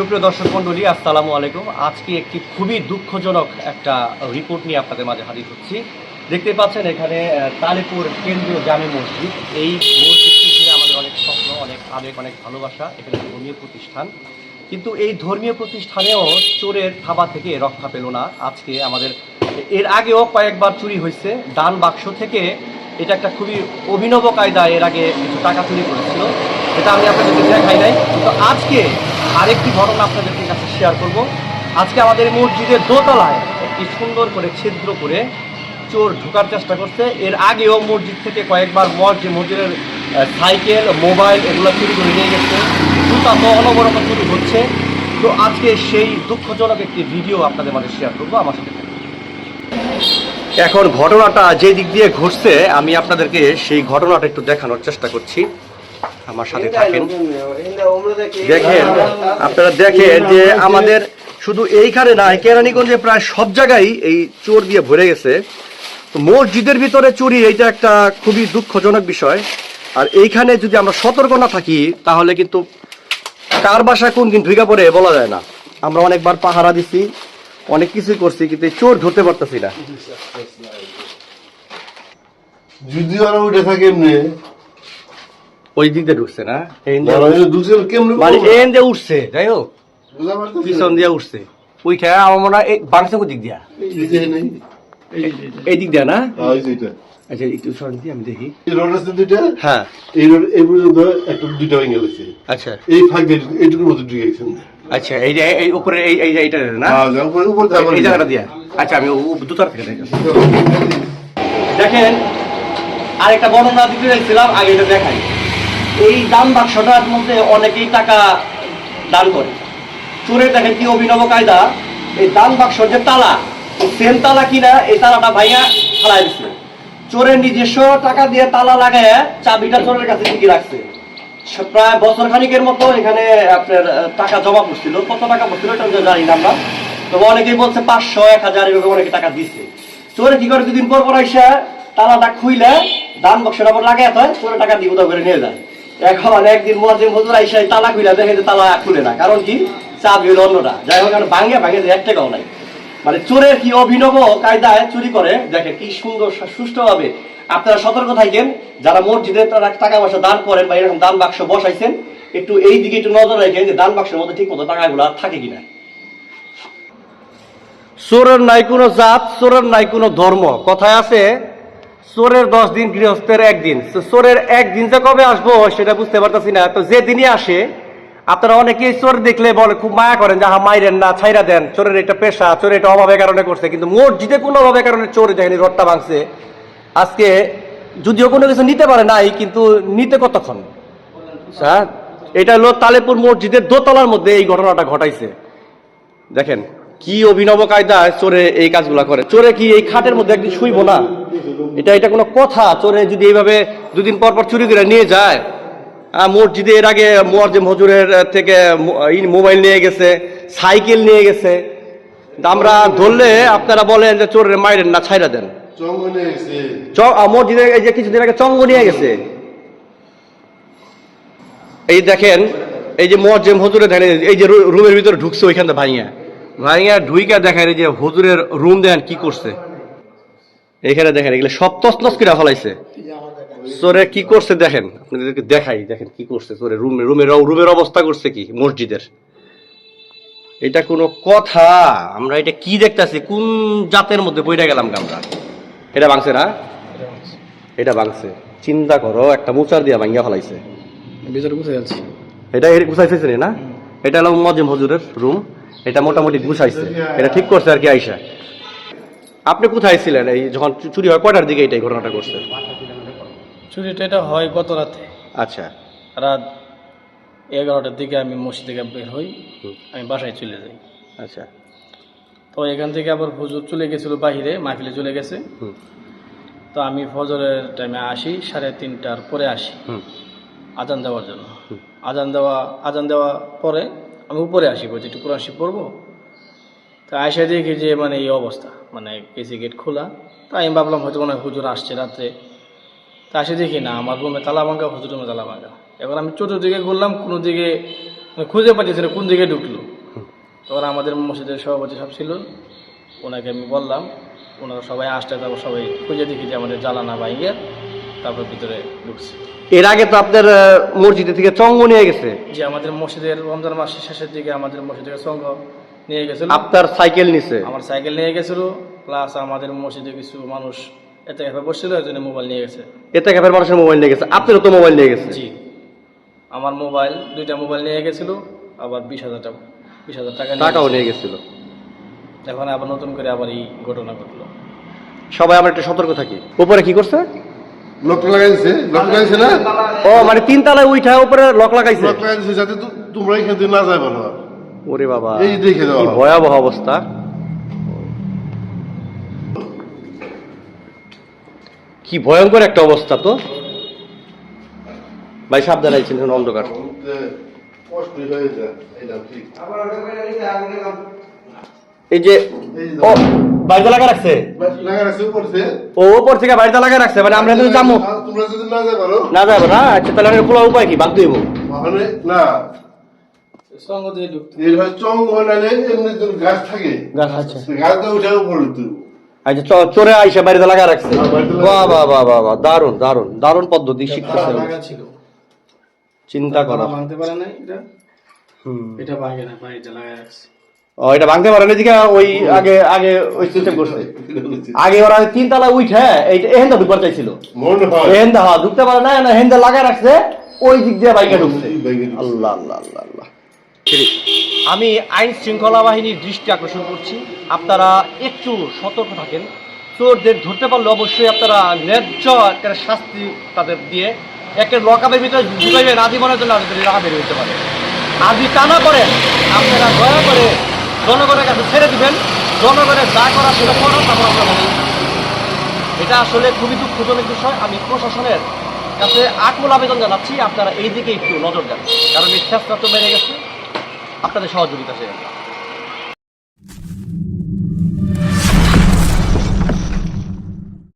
সুপ্রিয় দর্শক মণ্ডলী, আসসালামু আলাইকুম। আজকে একটি খুবই দুঃখজনক একটা রিপোর্ট নিয়ে আপনাদের মাঝে হাজির হচ্ছি। দেখতে পাচ্ছেন এখানে তালেপুর কেন্দ্রীয় জামে মসজিদ। এই মসজিদটি ঘিরে আমাদের অনেক স্বপ্ন, অনেক আবেগ, অনেক ভালোবাসা। এখানে ধর্মীয় প্রতিষ্ঠান। কিন্তু এই ধর্মীয় প্রতিষ্ঠানেও চোরের থাবা থেকে রক্ষা পেল না। আজকে আমাদের, এর আগেও কয়েকবার চুরি হয়েছে। দান বাক্স থেকে এটা একটা খুবই অভিনব কায়দা, এর আগে কিছু টাকা চুরি করেছিল। এটা আমি আপনাদেরকে দেখাই নাই। কিন্তু আজকে আরেকটি ঘটনা আপনাদেরকে কাছে শেয়ার করব। আজকে আমাদের মসজিদের দোতলায় একটি সুন্দর করে ছিদ্র করে চোর ঢোকার চেষ্টা করছে। এর আগেও মসজিদ থেকে কয়েকবার মসজিদ মসজিদের সাইকেল, মোবাইল, এগুলো চুরি করে নিয়ে গেছে। জুতা তো অনবরত চুরি হচ্ছে। তো আজকে সেই দুঃখজনক একটি ভিডিও আপনাদের মাঝে শেয়ার করব। আমার সাথে এখন ঘটনাটা যে দিক দিয়ে ঘটছে, আমি আপনাদেরকে সেই ঘটনাটা একটু দেখানোর চেষ্টা করছি। আমার সাথে থাকেন। দেখেন আপনারা দেখেন যে আমাদের শুধু এইখানে না কেরানীগঞ্জে প্রায় সব জায়গায় এই চোর দিয়ে ভরে গেছে। মসজিদের ভিতরে চুরি এইটা একটা খুবই দুঃখজনক বিষয়। আর এইখানে যদি আমরা সতর্ক না থাকি তাহলে কিন্তু কার বাসা কোন দিন ঢুকে পড়ে বলা যায় না। আমরা অনেকবার পাহারা দিছি অনেক কিছুই করছি কিন্তু চোর ধরতে পারতেছি না। যদি ওরা উঠে থাকে এমনি ওই দিক দিয়ে ঢুকছে না মানে এন দিয়ে উঠছে যাই হোক। পিছন দিয়ে উঠছে। ওইটা আমার মনে হয় এই দিক দিয়া। এই যে নেই। এই দিক দিয়া না? হ্যাঁ। আচ্ছা একটু সরেন আমি দেখি। এই রড আছে দুইটা, হ্যাঁ। এই রড এই পর্যন্ত একটা দুইটা ভেঙে গেছে। আচ্ছা। এই ফাঁক দিয়ে এইটুকুর মধ্যে ঢুকে গেছে। আচ্ছা এই যে এই উপরে এই এই যে এইটা না? হ্যাঁ, উপরে উপরে এই জায়গাটা দিয়া। আচ্ছা আমি দুতার থেকে দেখেন দেখেন আরেকটা বর্ণনা দিতে চাইছিলাম আগে এটা দেখাই। এই দান বাক্সটার মধ্যে অনেকেই টাকা দান করে। চোরের দেখেন কি অভিনব কায়দা। এই দান বাক্সর যে তালা সেম তালা কিনা, এই তালাটা ভাইয়া ফালাই দিচ্ছে চোরের নিজস্ব টাকা দিয়ে তালা লাগায় চাবিটা চোরের কাছে ঠিকই রাখছে। প্রায় বছর খানিকের মতো এখানে আপনার টাকা জমা পড়ছিল কত টাকা পড়ছিল এটা জানি না আমরা। তবে অনেকেই বলছে পাঁচশো, এক হাজার এভাবে অনেকে টাকা দিচ্ছে চোরে কি করে দুদিন পর পর আইসা তালাটা খুইলে দান বক্সের লাগাই হয় চোরে টাকা দিয়ে উদা করে নিয়ে যায়। এখন একদিন মজিম হুজুর আইসা এই তালা খুইলা দেখে যে তালা খুলে না। কারণ কি? চাবি হলো অন্যটা। যাই হোক ভাঙে ভাঙে যে এক টাকাও নাই। মানে চোরের কি অভিনব কায়দায় চুরি করে? দেখেন কি সুন্দর সুষ্ঠুভাবে। আপনারা সতর্ক থাকেন, যারা মসজিদে তারা টাকা পয়সা দান করেন বা এরকম দান বাক্স বসাইছেন, একটু এই দিকে একটু নজর রাখেন যে দান বাক্সের মধ্যে ঠিক মতো টাকাগুলো থাকে কিনা। চোরের নাই কোনো জাত, চোরের নাই কোনো ধর্ম। কথায় আছে চোরের দশ দিন, গৃহস্থের একদিন চোরের একদিন যে কবে আসব সেটা বুঝতে পারতেছি না। তো যে দিনই আসে, আপনারা অনেকেই চোর দেখলে বলে, খুব মায়া করেন যে হা মাইরেন না, ছাইরা দেন। চোরের একটা পেশা চোরের এটা অভাবের কারণে করছে। কিন্তু মসজিদে কোনো অভাবের কারণে চোর দেখেনি রডটা ভাঙছে। আজকে যদিও কোনো কিছু নিতে পারে নাই, কিন্তু নিতে কতক্ষণ? হ্যাঁ এটা হলো তালেপুর মসজিদের দোতলার মধ্যে এই ঘটনাটা ঘটাইছে। দেখেন কি অভিনব কায়দায় চোরে এই কাজগুলা করে? চোরে কি এই খাটের মধ্যে একদিন শুইব না? এটা এটা কোনো কথা। চোরে যদি এইভাবে দুদিন পর পর চুরি করে নিয়ে যায় মসজিদে এর আগে মোয়াজ্জেম হজুরের থেকে মোবাইল নিয়ে গেছে সাইকেল নিয়ে গেছে। আমরা ধরলে আপনারা বলেন যে চোরের মাইরেন না ছাইরা দেন। মসজিদে এই যে কিছুদিন আগে চঙ্গ নিয়ে গেছে। এই দেখেন এই যে মোয়াজ্জেম হজুরে দেখেন এই যে রুমের ভিতরে ঢুকছে ওইখানে ভাইয়া ভাইয়া ঢুইকা এই যে হজুরের রুম দেখেন কি করছে। এখানে দেখেন এগুলো সব তসনস করে ফলাইছে। চোরে কি করছে দেখেন আপনাদেরকে দেখাই দেখেন কি করছে চোরে রুমে রুমের রুমের অবস্থা করছে কি মসজিদের। এটা কোনো কথা আমরা এটা কি দেখতাছি কোন জাতের মধ্যে বইটা গেলাম আমরা? এটা ভাঙছে না? এটা ভাঙছে। চিন্তা করো একটা মোচার দিয়া ভাঙ্গা ফেলাইছে। এটা এর গুছাইছে না এটা হলো মজিম হজুরের রুম। এটা মোটামুটি গুছাইছে এটা ঠিক করছে আর কি আইসা। আপনি কোথায় ছিলেন এই যখন চুরি হয়? কয়টার দিকে এটাই ঘটনাটা করছে চুরিটা এটা হয় গত রাতে। আচ্ছা। রাত এগারোটার দিকে আমি মসজিদ থেকে বের হই। আমি বাসায় চলে যাই। আচ্ছা। তো এখান থেকে আবার হুজুর চলে গেছিল বাহিরে মাহফিলে চলে গেছে। তো আমি ফজরের টাইমে আসি সাড়ে তিনটার পরে আসি। আজান দেওয়ার জন্য। আজান দেওয়া আজান দেওয়া পরে আমি উপরে আসি, বলছি, একটু কোরআন শিব পড়ব? তো আয়সা দেখি যে মানে এই অবস্থা। মানে কেসি গেট খোলা। তা আমি ভাবলাম, হয়তো মনে হয় হুজুর আসছে রাত্রে। তা আসে দেখি, না, আমার রুমে তালা ভাঙ্গা হুজুর রুমে তালা ভাঙ্গা এখন আমি চতুর্দিকে ঘুরলাম, কোনো দিকে মানে খুঁজে পাচ্ছি না, কোন দিকে ঢুকলো। তখন আমাদের মসজিদের সভাপতি সব ছিল, ওনাকে আমি বললাম, ওনারা সবাই আসতে তারপর সবাই খুঁজে দেখি যে, আমাদের জ্বালানা বাইকে তারপর ভিতরে ঢুকছে। এর আগে তো আপনার আহ, মসজিদে থেকে চঙ্গ নিয়ে গেছে? যে আমাদের মসজিদের রমজান মাসের শেষের দিকে আমাদের মসজিদের সংঘ নিয়ে গেছিল। আপনার সাইকেল নিছে? আমার সাইকেল নিয়ে গেছিল প্লাস আমাদের মসজিদে কিছু মানুষ এতে এভাবে বসছিল এর জন্য মোবাইল নিয়ে গেছে। এতে ক্যাফের মানুষের মোবাইল নিয়ে গেছে। আপনারও তো মোবাইল নিয়ে গেছে? জি। আমার মোবাইল দুইটা মোবাইল নিয়ে গেছিল আবার বিশ হাজার টাকা বিশ হাজার টাকা টাকাও নিয়ে গেছিল। এখন আবার নতুন করে আবার এই ঘটনা ঘটলো। সবাই আমরা একটু সতর্ক থাকি। উপরে কি করছে? লক লাগাইছে? লক লাগাইছে না? ও মানে তিন তলায় উঠা উপরে লক লাগাইছে? লক লাগাইছে যাতে তোমরা এখান থেকে না যাই ভালো ওরে বাবা। এই দেখে দেওয়া কি ভয়াবহ অবস্থা। কি ভয়ঙ্কর একটা অবস্থা তো। ভাই সাবধানে আইছেন এখন অন্ধকার। কষ্ট হয়ে যায় এটা ঠিক। যে এই যে ও বাড়িতে লাগা রাখছে? ও উপর থেকে বাড়িতে লাগা রাখছে মানে আমরা কিন্তু যাব। যদি না যাব না আচ্ছা তাহলে আমি উপায় কি? বাদ দিব ওখানে না। আচ্ছা চোরে আইসা বাড়িতে লাগা রাখছে। বাড়িতে লাগা বাহ বাহ বাহ বাহ বাহ দারুণ দারুণ দারুণ পদ্ধতি শিখতেছে চিন্তা করা। ভাঙতে পারে না এটা? এটা ভাঙে না বাড়িতে লাগাই রাখছে। ও এটা ভাঙতে পারে না ওই আগে আগে ওই সিস্টেম করছে। আগে ওরা তিন তলা উঠে এইটা এহেন্দা ঢুকবার চাইছিল। মনে এহেন্দা হ্যাঁ ঢুকতে পারে না না হেন্দা লাগা রাখছে ওই দিক দিয়ে বাইকে ঢুকছে। আল্লাহ আল্লাহ আল্লাহ আল্লাহ। আমি আইন শৃঙ্খলা বাহিনীর দৃষ্টি আকর্ষণ করছি। আপনারা একটু সতর্ক থাকেন। চোরদের ধরতে পারলে অবশ্যই আপনারা ন্যায্য একটা শাস্তি তাদের দিয়ে একটা লকাপের ভিতরে ঢুকাইবেন জন্য আপনাদের রাখা বের হতে পারে আদি টানা করেন আপনারা দয়া করে জনগণের কাছে ছেড়ে দিবেন। জনগণের যা করা সেটা করো, তারপর আমরা বলি এটা আসলে খুবই দুঃখজনক বিষয়। আমি প্রশাসনের কাছে আকুল আবেদন জানাচ্ছি। আপনারা এই দিকে একটু নজর দেন। কারণ এই চেষ্টা তো বেড়ে গেছে। আপনাদের সহযোগিতা চেয়ে